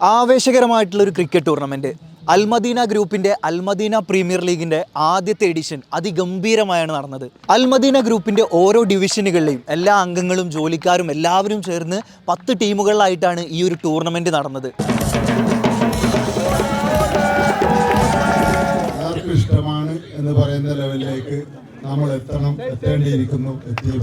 ആവേശകരമായിട്ടുള്ള ഒരു cricket tournament Al Madina ഗ്രൂപ്പിന്റെ Al Madina premier ലീഗിന്റെ ആദ്യത്തെ എഡിഷൻ അതിഗംഭീരമായാണ് നടന്നത്. അൽമദീന ഗ്രൂപ്പിന്റെ ഓരോ ഡിവിഷനുകളിലെയും എല്ലാ അംഗങ്ങളും ജോലിക്കാരും എല്ലാവരും ചേർന്ന് പത്ത് ടീമുകളിലായിട്ടാണ് ഈ ഒരു ടൂർണമെന്റ് നടന്നത്. ഇഷ്ടമാണ് എന്ന് പറയുന്ന ലെവലിലേക്ക് നമ്മൾ എത്തണം എത്തേണ്ടിയിരിക്കുന്നു എത്തിയേ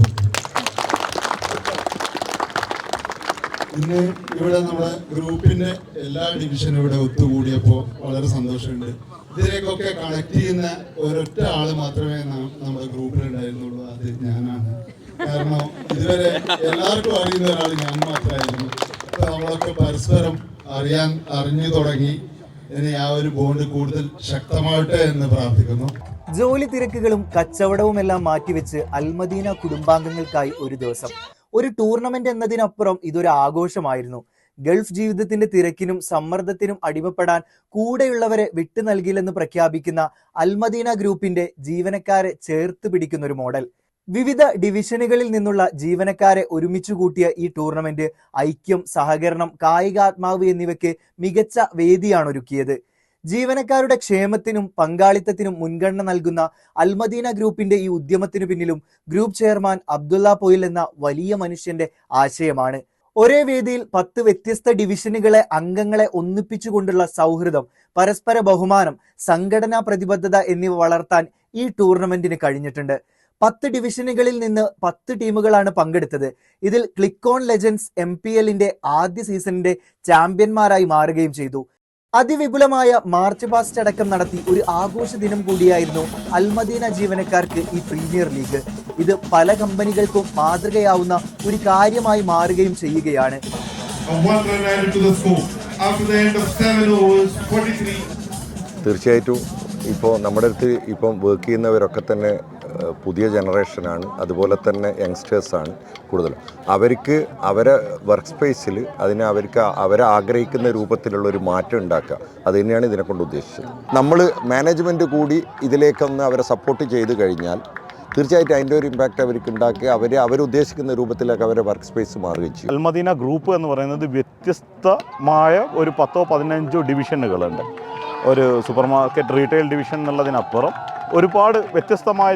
ഇന്ന് ഇവിടെ നമ്മുടെ ഗ്രൂപ്പിന്റെ എല്ലാ ഡിവിഷനും ഇവിടെ ഒത്തുകൂടിയപ്പോൾ വളരെ സന്തോഷമുണ്ട്. ഇതിലേക്കൊക്കെ കണക്ട് ചെയ്യുന്ന ഒരൊറ്റ ആൾ മാത്രമേ നമ്മുടെ ഗ്രൂപ്പിൽ ഉണ്ടായിരുന്നുള്ളൂ അത് ഞാനാണ്. കാരണം ഇതുവരെ എല്ലാവർക്കും അറിയുന്ന ഒരാൾ ഞാൻ മാത്രമായിരുന്നു. അപ്പൊ നമ്മളൊക്കെ പരസ്പരം അറിയാൻ അറിഞ്ഞു തുടങ്ങി. ഇനി ആ ഒരു ബോണ്ട് കൂടുതൽ ശക്തമാവട്ടെ എന്ന് പ്രാർത്ഥിക്കുന്നു. ജോലി തിരക്കുകളും കച്ചവടവും എല്ലാം മാറ്റിവെച്ച് അൽമദീന കുടുംബാംഗങ്ങൾക്കായി ഒരു ദിവസം. ഒരു ടൂർണമെന്റ് എന്നതിനപ്പുറം ഇതൊരു ആഘോഷമായിരുന്നു. ഗൾഫ് ജീവിതത്തിന്റെ തിരക്കിനും സമ്മർദ്ദത്തിനും അടിമപ്പെടാൻ കൂടെയുള്ളവരെ വിട്ടു നൽകില്ലെന്ന് പ്രഖ്യാപിക്കുന്ന അൽമദീന ഗ്രൂപ്പിന്റെ ജീവനക്കാരെ ചേർത്ത് പിടിക്കുന്ന ഒരു മോഡൽ. വിവിധ ഡിവിഷനുകളിൽ നിന്നുള്ള ജീവനക്കാരെ ഒരുമിച്ച് കൂട്ടിയ ഈ ടൂർണമെന്റ് ഐക്യം സഹകരണം കായികാത്മാവ് എന്നിവയ്ക്ക് മികച്ച വേദിയാണ് ഒരുക്കിയത്. ജീവനക്കാരുടെ ക്ഷേമത്തിനും പങ്കാളിത്തത്തിനും മുൻഗണന നൽകുന്ന അൽമദീന ഗ്രൂപ്പിന്റെ ഈ ഉദ്യമത്തിനു പിന്നിലും ഗ്രൂപ്പ് ചെയർമാൻ അബ്ദുള്ള പൊയിൽ എന്ന വലിയ മനുഷ്യന്റെ ആശയമാണ്. ഒരേ വേദിയിൽ പത്ത് വ്യത്യസ്ത ഡിവിഷനുകളെ അംഗങ്ങളെ ഒന്നിപ്പിച്ചുകൊണ്ടുള്ള സൗഹൃദം പരസ്പര ബഹുമാനം സംഘടനാ പ്രതിബദ്ധത എന്നിവ വളർത്താൻ ഈ ടൂർണമെന്റിന് കഴിഞ്ഞിട്ടുണ്ട്. പത്ത് ഡിവിഷനുകളിൽ നിന്ന് പത്ത് ടീമുകളാണ് പങ്കെടുത്തത്. ഇതിൽ ക്ലിക്കോൺ ഓൺ ലെജൻസ് എം പി എല്ലിന്റെ ആദ്യ സീസണിന്റെ ചാമ്പ്യന്മാരായി മാറുകയും ചെയ്തു. അതിവിപുലമായ മാർച്ച് പാസ്റ്റ് അടക്കം നടത്തി ഒരു ആഘോഷ ദിനം കൂടിയായിരുന്നു അൽമദീന ജീവനക്കാർക്ക് ഈ പ്രീമിയർ ലീഗ് ഇത് പല കമ്പനികൾക്കും മാതൃകയാവുന്ന ഒരു കാര്യമായി മാറുകയും ചെയ്യുകയാണ് and one run added to the score. After the end of seven overs, 43 തീർച്ചയായിട്ടും ഇപ്പോൾ നമ്മുടെ അടുത്ത് ഇപ്പം വർക്ക് ചെയ്യുന്നവരൊക്കെ തന്നെ പുതിയ ജനറേഷനാണ് അതുപോലെ തന്നെ യങ്സ്റ്റേഴ്സാണ് കൂടുതലും. അവർക്ക് അവരെ വർക്ക് സ്പേസിൽ അതിനെ അവർക്ക് അവരെ ആഗ്രഹിക്കുന്ന രൂപത്തിലുള്ള ഒരു മാറ്റം ഉണ്ടാക്കുക. അത് തന്നെയാണ് ഇതിനെ കൊണ്ട് ഉദ്ദേശിച്ചത്. നമ്മൾ മാനേജ്മെന്റ് കൂടി ഇതിലേക്കൊന്ന് അവരെ സപ്പോർട്ട് ചെയ്ത് കഴിഞ്ഞാൽ തീർച്ചയായിട്ടും അതിന്റെ ഒരു ഇമ്പാക്റ്റ് അവർക്ക് ഉണ്ടാക്കി അവർ അവരുദ്ദേശിക്കുന്ന രൂപത്തിലേക്ക് അവരെ വർക്ക് സ്പേസ് മാറുകയും ചെയ്യും. അൽമദീന ഗ്രൂപ്പ് എന്ന് പറയുന്നത് വ്യത്യസ്തമായ ഒരു പത്തോ പതിനഞ്ചോ ഡിവിഷനുകളുണ്ട് ഒരു സൂപ്പർ മാർക്കറ്റ് റീറ്റെയിൽ ഡിവിഷൻ എന്നുള്ളതിനപ്പുറം ഒരുപാട് വ്യത്യസ്തമായ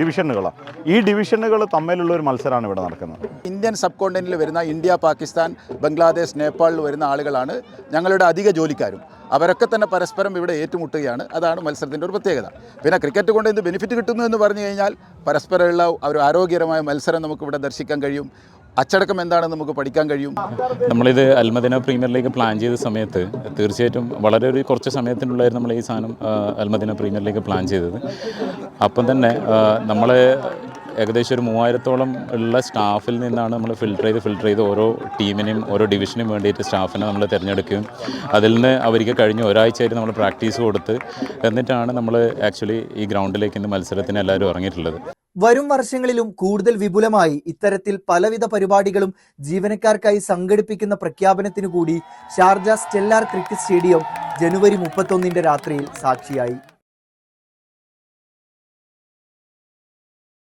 ഡിവിഷനുകളാണ്. ഈ ഡിവിഷനുകൾ തമ്മിലുള്ള ഒരു മത്സരമാണ് ഇവിടെ നടക്കുന്നത്. ഇന്ത്യൻ സബ് കോണ്ടിനെന്റിൽ വരുന്ന ഇന്ത്യ പാകിസ്ഥാൻ ബംഗ്ലാദേശ് നേപ്പാളിൽ വരുന്ന ആളുകളാണ് ഞങ്ങളുടെ അധിക ജോലിക്കാരും. അവരൊക്കെ തന്നെ പരസ്പരം ഇവിടെ ഏറ്റുമുട്ടുകയാണ്. അതാണ് മത്സരത്തിന്റെ ഒരു പ്രത്യേകത. പിന്നെ ക്രിക്കറ്റ് കൊണ്ട് എന്ത് ബെനിഫിറ്റ് കിട്ടുന്നു എന്ന് പറഞ്ഞു കഴിഞ്ഞാൽ പരസ്പരമുള്ള ഒരു ആരോഗ്യകരമായ മത്സരം നമുക്കിവിടെ ദർശിക്കാൻ കഴിയും. അച്ചടക്കം എന്താണെന്ന് നമുക്ക് പഠിക്കാൻ കഴിയും? നമ്മളിത് അൽമദിന പ്രീമിയർ ലീഗ് പ്ലാൻ ചെയ്ത സമയത്ത് തീർച്ചയായിട്ടും വളരെ ഒരു കുറച്ച് സമയത്തിനുള്ളിലായിരുന്നു നമ്മൾ ഈ സാധനം അൽമദിന പ്രീമിയർ ലീഗ് പ്ലാൻ ചെയ്തത്. അപ്പം തന്നെ നമ്മൾ ഏകദേശം ഒരു മൂവായിരത്തോളം ഉള്ള സ്റ്റാഫിൽ നിന്നാണ് നമ്മൾ ഫിൽട്ടർ ചെയ്ത് ഫിൽട്ടർ ചെയ്ത് ഓരോ ടീമിനും ഓരോ ഡിവിഷനും വേണ്ടിയിട്ട് സ്റ്റാഫിനെ നമ്മൾ തിരഞ്ഞെടുക്കുകയും അതിൽ നിന്ന് അവർക്ക് കഴിഞ്ഞ ഒരാഴ്ചയായിട്ട് നമ്മൾ പ്രാക്ടീസ് കൊടുത്ത് എന്നിട്ടാണ് നമ്മൾ ആക്ച്വലി ഈ ഗ്രൗണ്ടിലേക്ക് ഇന്ന് മത്സരത്തിന് എല്ലാവരും ഇറങ്ങിയിട്ടുള്ളത്. വരും വർഷങ്ങളിലും കൂടുതൽ വിപുലമായി ഇത്തരത്തിൽ പലവിധ പരിപാടികളും ജീവനക്കാർക്കായി സംഘടിപ്പിക്കുന്ന പ്രഖ്യാപനത്തിനു കൂടി ഷാർജ സ്റ്റെല്ലാർ ക്രിക്കറ്റ് സ്റ്റേഡിയം ജനുവരി മുപ്പത്തൊന്നിന്റെ രാത്രിയിൽ സാക്ഷിയായി.